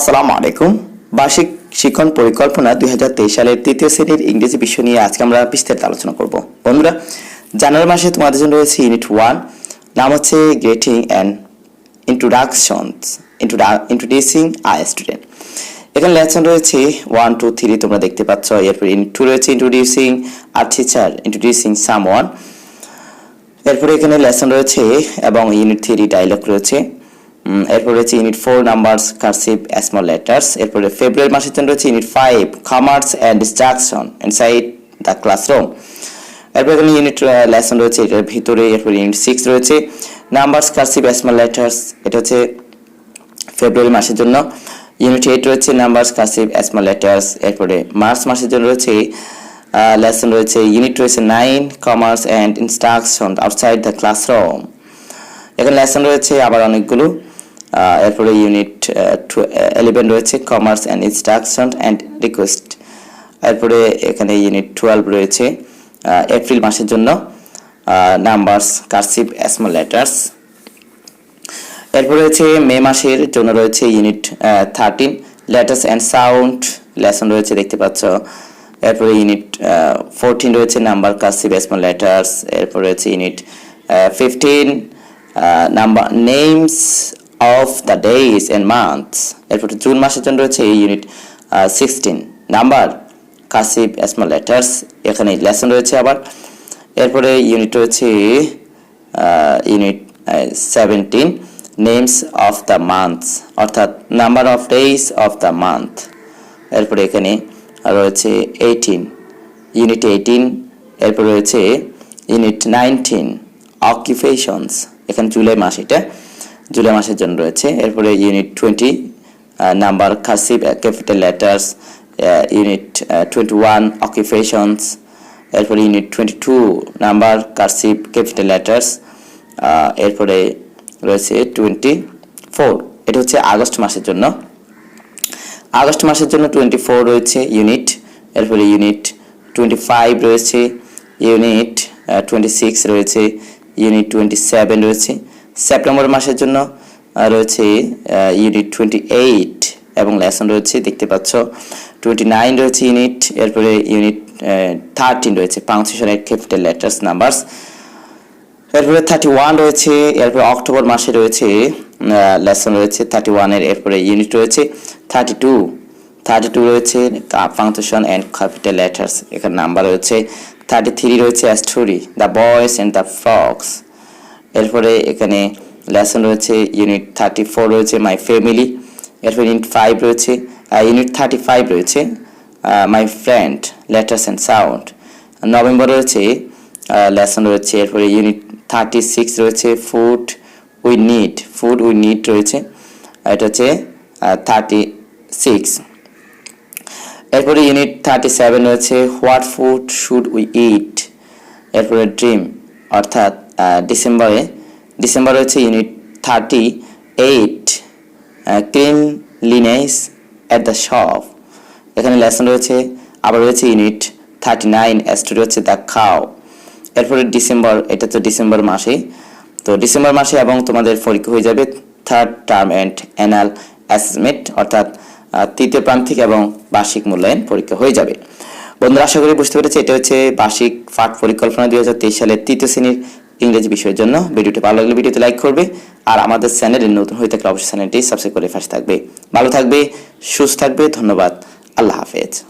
আসসালামু আলাইকুম। বার্ষিক শিক্ষণ পরিকল্পনা দুই হাজার তেইশ সালের তৃতীয় শ্রেণির ইংরেজি বিষয় নিয়ে আজকে আমরা বিস্তারিত আলোচনা করব। বন্ধুরা, জানুয়ারি মাসে তোমাদের জন্য রয়েছে ইউনিট ওয়ান নাম হচ্ছে greeting and introductions introducing I student এখানে লেসন রয়েছে ওয়ান টু থ্রি তোমরা দেখতে পাচ্ছ। এরপর ইউনিট টু রয়েছে introducing our teacher introducing someone এরপরে এখানে লেসন রয়েছে এবং ইউনিট থ্রি ডায়লগ রয়েছে। এরপর রয়েছে unit four numbers cursive small letters এরপরে ফেব্রুয়ারি মাসের জন্য রয়েছে unit five commerce and distraction inside the classroom এরপর এখানে ইউনিট লেসন রয়েছে, এটার ভিতরে এরপর ইউনিট সিক্স রয়েছে। নাম্বারস কার্সিভ স্মল লেটার্স এটা হচ্ছে ফেব্রুয়ারি মাসের জন্য। ইউনিট এইট রয়েছে নাম্বারস কার্সিভ স্মল লেটার্স এরপরে মার্চ মাসের জন্য রয়েছে লেসন রয়েছে, ইউনিট রয়েছে nine commerce and instruction outside the classroom এখানে লেসন রয়েছে আবার অনেকগুলো। এরপরে ইউনিট ইলেভেন রয়েছে commerce and instruction and request এরপরে এখানে ইউনিট টুয়েলভ রয়েছে এপ্রিল মাসের জন্য নাম্বারস কার্সিভ স্মল লেটার্স এরপর রয়েছে মে মাসের জন্য রয়েছে unit thirteen letters and sound lesson রয়েছে, দেখতে পাচ্ছ। এরপরে ইউনিট ফোরটিন রয়েছে নাম্বার কাসিভ স্মল লেটার্স এরপর রয়েছে unit fifteen number names of the days and months এরপর জুন মাসের জন্য রয়েছে এই unit sixteen number cursive small letters এখানে লেসন রয়েছে আবার। এরপরে ইউনিট রয়েছে unit seventeen names of the months অর্থাৎ number of days of the month এরপরে এখানে রয়েছে এইটিন ইউনিট এইটিন এরপর রয়েছে ইউনিট নাইনটিন অকুপেশনস এখানে জুলাই মাস এটা। জুলাই মাসের জন্য রয়েছে। এরপরে unit twenty number cursive capital letters unit twenty one occupations এরপরে unit twenty two number cursive capital letters এরপরে রয়েছে টোয়েন্টি ফোর এটা হচ্ছে আগস্ট মাসের জন্য। আগস্ট মাসের জন্য টোয়েন্টি ফোর রয়েছে ইউনিট এরপরে ইউনিট টোয়েন্টি ফাইভ রয়েছে ইউনিট টোয়েন্টি সিক্স রয়েছে ইউনিট টোয়েন্টি সেভেন রয়েছে। সেপ্টেম্বর মাসের জন্য রয়েছে ইউনিট টোয়েন্টি এইট এবং লেসন রয়েছে, দেখতে পাচ্ছ। টোয়েন্টি নাইন রয়েছে ইউনিট এরপরে ইউনিট থার্টিন রয়েছে পাংচুয়েশনের ক্যাপিটাল লেটার্স নাম্বারস এরপরে থার্টি ওয়ান রয়েছে, এরপরে অক্টোবর মাসে রয়েছে লেসন রয়েছে থার্টি ওয়ানের এরপরে ইউনিট রয়েছে থার্টি টু থার্টি টু রয়েছে ফাংশন অ্যান্ড ক্যাপিটাল লেটার্স এখানে নাম্বার রয়েছে। থার্টি থ্রি রয়েছে story the boys and the frogs এরপরে এখানে লেসন রয়েছে ইউনিট থার্টি ফোর রয়েছে মাই ফ্যামিলি এরপর ইউনিট ফাইভ রয়েছে ইউনিট থার্টি ফাইভ রয়েছে my friend letters and sound November রয়েছে লেসন রয়েছে, এরপরে ইউনিট থার্টি সিক্স রয়েছে food we need food we need রয়েছে, এটা হচ্ছে থার্টি সিক্স এরপরে ইউনিট থার্টি সেভেন রয়েছে what food should we eat এরপরে ড্রিম অর্থাৎ ডিসেম্বরে। ডিসেম্বর রয়েছে unit thirty eight cleanliness at the shop এখানে লেসন রয়েছে, আবার রয়েছে ইউনিট থার্টি নাইন স্টোরি হচ্ছে দ্য খাও এরপরে ডিসেম্বর, এটা তো ডিসেম্বর মাসে। তো ডিসেম্বর মাসে এবং তোমাদের পরীক্ষা হয়ে যাবে third term and annual assessment অর্থাৎ তৃতীয় প্রান্তিক এবং বার্ষিক মূল্যায়ন পরীক্ষা হয়ে যাবে। বন্ধুরা, আশা করি বুঝতে পেরেছি, এটা হচ্ছে বার্ষিক পাঠ পরিকল্পনা দুই হাজার তেইশ সালের তৃতীয় শ্রেণির ইংরেজি বিষয়ের জন্য। ভিডিওটি ভালো লাগলে ভিডিওতে লাইক করবে। আর আমাদের চ্যানেলে নতুন হয়ে থাকলে অবশ্যই চ্যানেলটি সাবস্ক্রাইব করে ফার্স্ট থাকবে। ভালো থাকবে, সুস্থ থাকবে, ধন্যবাদ। আল্লাহ হাফেজ।